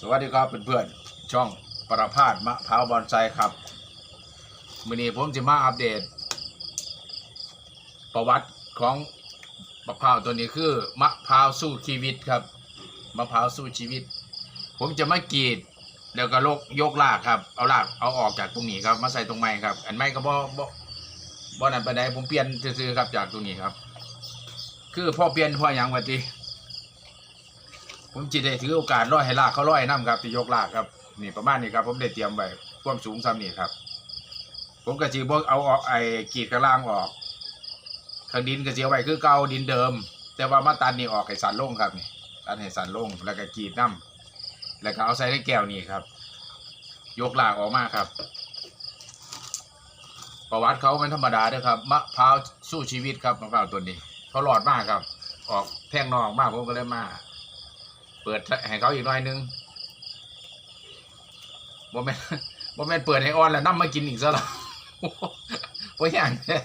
สวัสดีครับเพื่อนๆช่องประพาสมะพร้าวบอนไซครับมื่อนี้ผมจะมาอัปเดต ประวัติของมะพร้าวตัวนี้คือมะพร้าวสู้ชีวิตครับมะพร้าวสู้ชีวิต ผมจะมากรีดแล้วก็ลกยกลากครับ เอาลากเอาออกจากตรงนี้ครับมาใส่ตรงไม้ครับ อันไม้ก็บ่บ่บ่นั่นไปไหนผมเปลี่ยนซื้อครับจากตรงนี้ครับ คือพ่อเปลี่ยนพ่อยังวะที ผมจิได้ถือโอกาสร้อยให้ลากเขาร้อยน้ำครับที่ยกลากครับนี่ประมาณนี้ครับ ผมได้เตรียมไว้ความสูงซ้ำนี่ครับ ผมกระจีบเอาออกไอ้กีดกระล่างออกข้างดินกระเจียวไว้คือเก่าดินเดิม แต่ว่ามาตันนี่ออกให้สันลงครับนี่ตันให้สันลงแล้วก็กีดน้ำแล้วก็เอาใส่ในแก้วนี่ครับ ยกลากออกมาครับประวัติเขาไม่ธรรมดาเด้วยครับมะพร้าวสู้ชีวิตครับมะพร้าวตัวนี้เขาหลอดมากครับ ออกแท่งนอกมากผมก็เลยมา เปิดให้เขาอีกหน่อยนึงบ่แม่นบ่แม่นเปิดให้อ่อนแล้วนำมากินอีกซะละโอ้ยอย่างเนี้ย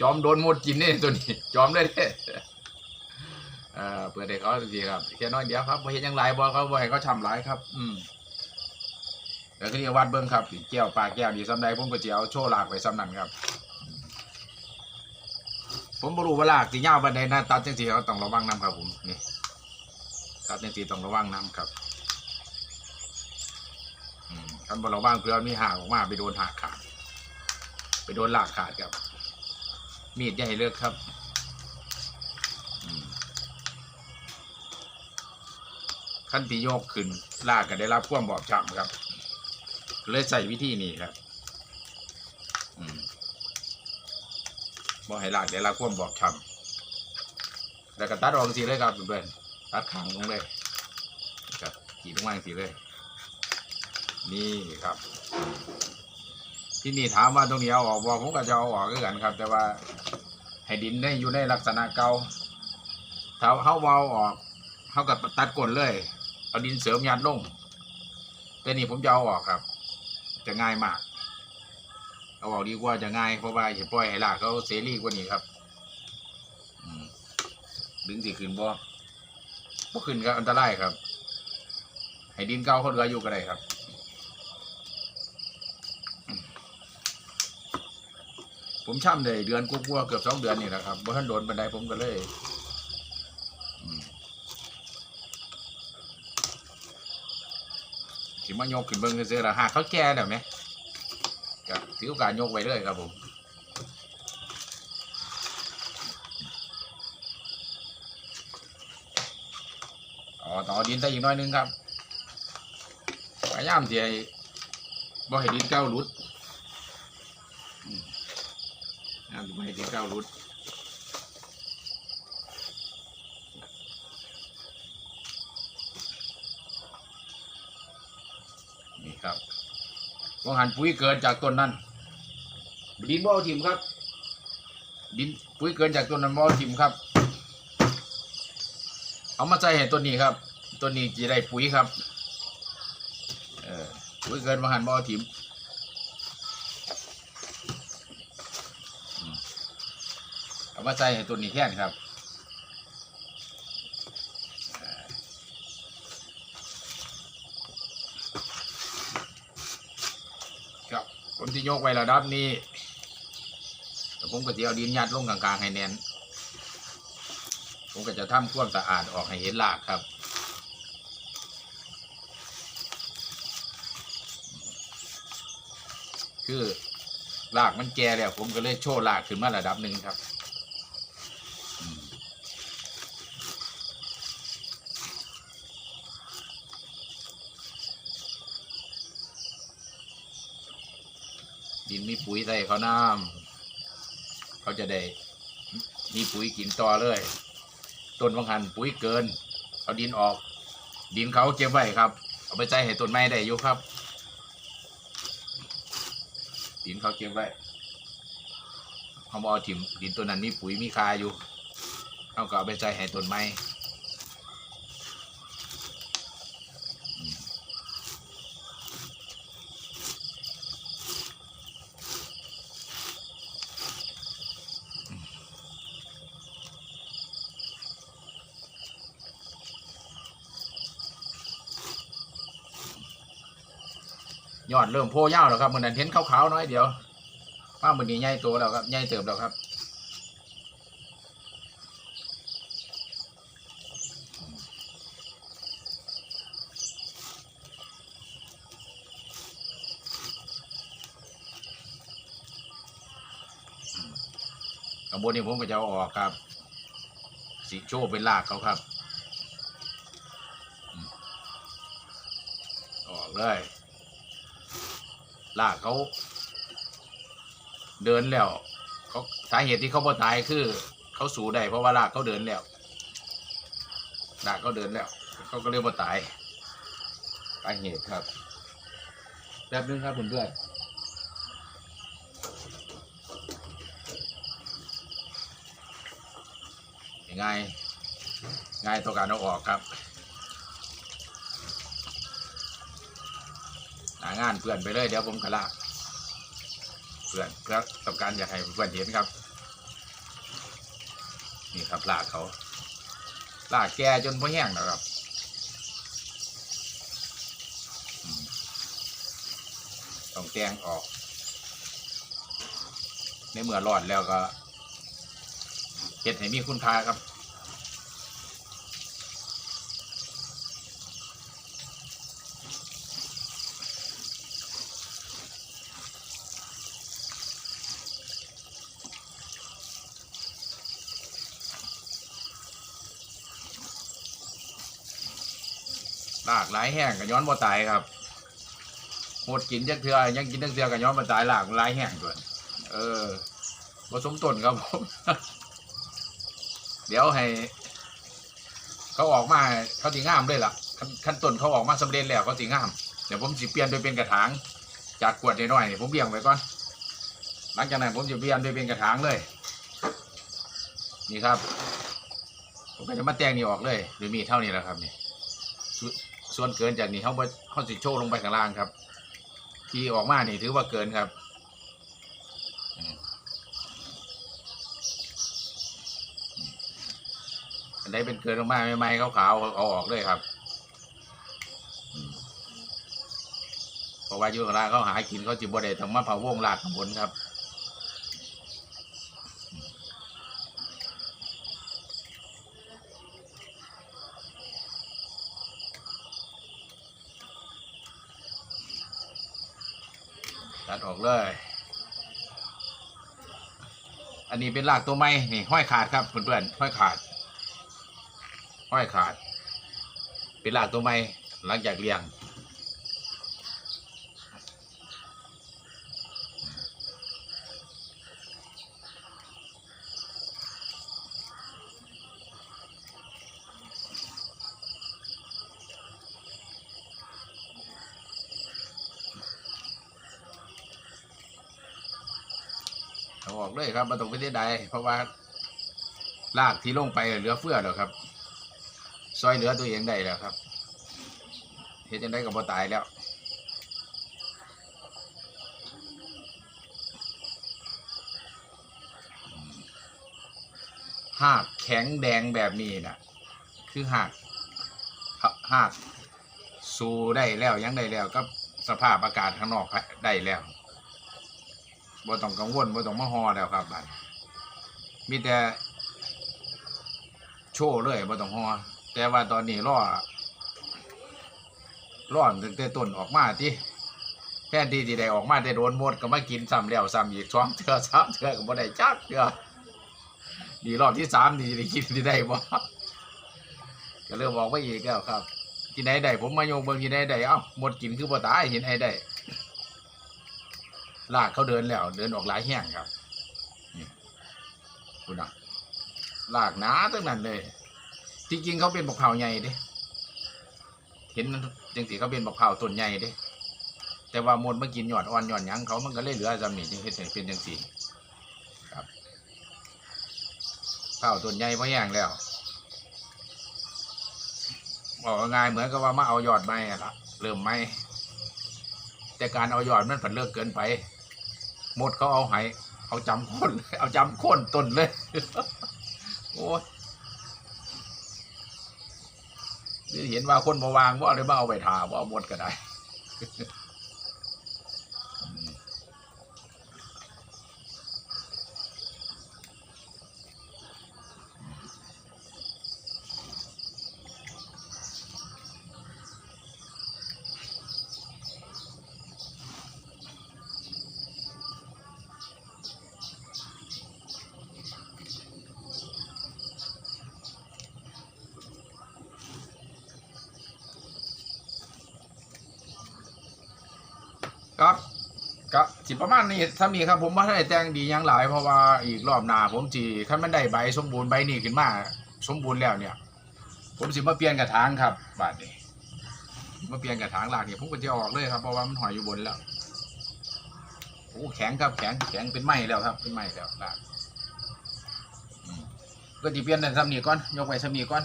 จอมโดนหมดกินนี่ตัวนี้ จอมเลยเด้เอ่อเปิดให้เขาสิครับแค่น้อยเดียวครับบ่เห็นยังหลายบ่เขาบ่ให้เขาทำหลายครับ อืมแล้วก็นี่วัดเบิ่งครับแก้วปลาแก้วนี่ซ้ำใดผมก็สิเอาโชว์ลากไว้ซ้ำนั้นครับ ผมบรู้ว่าลากสิยาวปานใดนะตัดจังซี่เขาต้องระวังนํครับผมนี่ ครับในตีต้องระวังน้ำครับท่านบอระวังเพื่อมีหากออกมาไปโดนหากขาด ไปโดนลากขาดครับ มีดใหญ่เลือกครับขั้นตีโยกขึ้นลากก็ได้รับความบอบช้ำครับ เลยใส่วิธีนี้ครับบอให้ลากได้รับความบอบช้ำแล้วก็ตัดออกสีเลยครับเพื่อน ตัดขางลงเลยครับขีดลงมาสีเลย นี่ครับ ที่นี่ถามว่าตรงนี้เอาออกบอกผมก็จะเอาออกคือกันครับ แต่ว่าให้ดินได้อยู่ในลักษณะเก่าถ้าเขาเอาออกเขาก็ตัดก้นเลย เอาดินเสริมยัดลงแต่นี่ผมจะเอาออกครับ จะง่ายมากเอาออกดีกว่าจะง่ายเพราะว่าอย่าปล่อยให้ลากเขาเสรีกว่านี้ครับดึงสิขึ้นบ่ บ่ขึ้นก็อันตรายครับ ให้ดินเก่าเขาเหลืออยู่ก็ได้ครับผมช่ำได้เดือนกว่าๆเกือบสองเดือนนี่แหละครับบ่ทันโดนบันไดผมก็เลยอืมสิมายกขึ้นเบิ่งซื่อละหาเขาแก่แล้วไหมก็ถือโอกาสยกไว้เลยครับผม ต่อดินได้อีกหน้อยหนึงครับพยายามที่ให้บ่ให้ดินเก้าหลุดอืมพยายามที่บ่ให้ดินเก้าหลุดนี่ครับวงหันปุ๋ยเกินจากต้นนั้นดินบ่เอาทิมครับ ดินปุ๋ยเกินจากต้นนั้นบ่เอาทิมครับ เอามาใส่ให้ต้นนี้ครับต้นนี้จะได้ปุ๋ยครับ เออปุ๋ยเกินมาหันบ่อถิ่มอืมเอามาใส่ให้ต้นนี้แทนครับครับผมที่ยกไว้ระดับนี้แล้วผมก็จะเอาดินยัดลงกลางๆให้แน่น ผมก็จะทำความสะอาดออกให้เห็นรากครับ คือรากมันแก่แล้ว ผมก็เลยโชว์รากขึ้นมาระดับหนึ่งครับดินมีปุ๋ยใส่เขาน้ำเขาจะได้มีปุ๋ยกินต่อเลย ต้นบางหันปุ๋ยเกิน เอาดินออก ดินเขาเก็บไว้ครับ เอาไปใจให้ต้นไม้ได้อยู่ครับ ดินเขาเก็บไว้เขาบอกถิ่มดินตัวนั้นมีปุ๋ยมีคาอยู่เขาก็เอาไปใจให้ต้นไม้ ยอดเริ่มโพยาวแล้วครับมันนั้นเห็นขาวๆน้อยเดียวป้ามันนี้ใหญ่โตแล้วครับใหญ่เติบแล้วครับกระบวนนี้ผมก็จะเอาออกครับ สีโชว์เป็นลากเขาครับ ออกเลย ลากเขา เดินแล้วเขาสาเหตุที่เขาบ่ตายคือ เขาสูได้เพราะว่าลากเขาเดินแล้วลากเขาเดินแล้ว เขาก็เรียกว่าตายสาเหตุครับแป๊บนึงครับเพื่อนๆง่ายง่ายต่อการเอาออกครับางานเพื่อนไปเลยเดี๋ยวผมกระลากเพื่อนเพื่อต้องการอยากให้เพื่อนเห็นครับ นี่ครับลากเขาลากแก่จนพอแห้งแล้วครับต้องแตงออก ในเมื่อรอดแล้วก็เห็ดให้มีคุณค่าครับากหลายแห้งกับย้อนบ่ตายครับหมดกินจักเทือยังกินจักเทือกับย้อนบ่ตายหลากหลายแห้งด้วยเออผสมต้นครับผมเดี๋ยวให้ เขาออกมาเขาสีง่ามเลยล่ะขั้นขั้นต้นเขาออกมาสำเร็จแล้วเขาสีง่ามเดี๋ยวผมสิเปลี่ยนไปเป็นกระถางจากขวดน้อยๆผมเบี่ยงไปก่อนหลังจากนั้นผมจะเปลี่ยนไปเป็นกระถางเลย นี่ครับผมก็จะมาแต่งนี่ออกเลยหรือมีเท่านี้แหละครับนี่ ส่วนเกินจากนี้เขาบ่เขาสิโชว์ลงไปข้างล่างครับ ที่ออกมานี่ถือว่าเกินครับอันใดเป็นเกินออกมาไม่ไหมขาวๆเอาออกเลยครับเพราะว่าอยู่ข้างล่างเขาหากินเขาจิบบ่ได้ต้องมาเผาวงลาดข้างบนครับ ออกเลย อันนี้เป็นรากตัวไม้นี่ห้อยขาดครับเพื่อนๆห้อยขาด ห้อยขาด เป็นรากตัวไม้หลังจากเลี้ยง ออกเลยครับมาตรงไปที่ใดเพราะว่าลากที่ลงไปเหลือเฟือแล้วครับ ซอยเหลือตัวเองได้แล้วครับเฮ็ดจังได้กับบ่ตายแล้วหากแข็งแดงแบบนี้น่ะคือหากหากสู้ได้แล้วยังได้แล้วก็สภาพอากาศข้างนอกได้แล้ว บ่ต้องกังวลบ่ต้องมาฮอแล้วครับบัดมีแต่โชว์เลยบ่ต้องฮอแต่ว่าตอนนี้รอร้อนตั้งแต่ต้นออกมาที่แทนที่จะได้ออกมาแต่โดนหมดก็มากินซ้ำแล้วซ้ำอีกสองเทื่อสามเทื่อก็บ่ได้จักเทื่อนี่รอบที่สามนี่ได้กินที่ได้บ่ก็เริ่มบอกว่าอีกแล้วครับกินไหนได้ผมมาโยงเบิ่งกินไหนได้เอ้าหมดกินคือบ่ตายเห็นไอ้ได้ ลากเขาเดินแล้ว เดินออกหลายแห้งครับนี่คุณน่ะลากหนาตั้งนั้นเลย ที่จริงเขาเป็นบกเผาใหญ่เด้เห็นจังสีเขาเป็นบกเผาต้นใหญ่เด้แต่ว่ามดมากินหยอดอ่อนหยอดยังเขามันก็เลยเหลือจำนี่จึงเฮ็ดให้เป็นจังสีครับเผาต้นใหญ่เพราะแห้งแล้วบอกง่ายเหมือนกับว่ามาเอายอดไม้ละเริ่มไม้แต่การเอายอดมันผันเลิกเกินไป หมดเขาเอาไหเอาจำโคนเอาจำโคนต้นเลย โอ้ยเห็นว่าคนมาวางว่าเลยมาเอาไปทาว่าเอาหมดก็ได้ ครับก็ สิประมาณนี้ถ้ามีครับผมว่าได้แต่งดียังหลาย เพราะว่าอีกรอบหน้าผมสิคันมันได้ใบสมบูรณ์ใบนี้ขึ้นมาสมบูรณ์แล้วเนี่ย ผมสิมาเปลี่ยนกระถางครับบาดนี้มาเปลี่ยนกระถางหลากเนี่ยผมก็จะออกเลยครับเพราะว่ามันหอยอยู่บนแล้วโอ้แข็งครับแข็งแข็งเป็นไม้แล้วครับ เป็นไม้แล้วหลากก็สิเปลี่ยนแต่ซ้ำนี้ก่อนยกไว้ซ้ำนี้ก่อน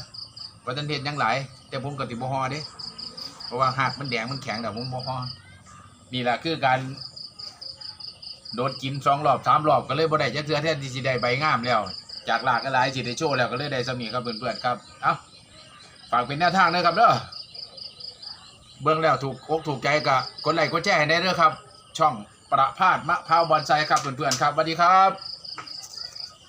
ว่าตันเทศยังหลาย แต่ผมก็ติบ่ฮอเด้เพราะว่าหากมันแดงมันแข็งแต่ผมบ่ฮอนี่แหละคือการ โดนกินสองรอบสามรอบก็เลยบ่ได้จะเทือแทนที่สิได้ใบงามแล้ว จากหลากก็หลายสิได้โชว์แล้วก็เลยได้สมีครับเพื่อนๆครับเอ้าฝากเป็นแนวทางนะครับเด้อเบื้องแล้วถูกอกถูกใจก็กดไลค์กดแชร์ให้ได้เด้อครับ ช่องประพาสมะพร้าวบอนไซครับเพื่อนๆครับสวัสดีครับ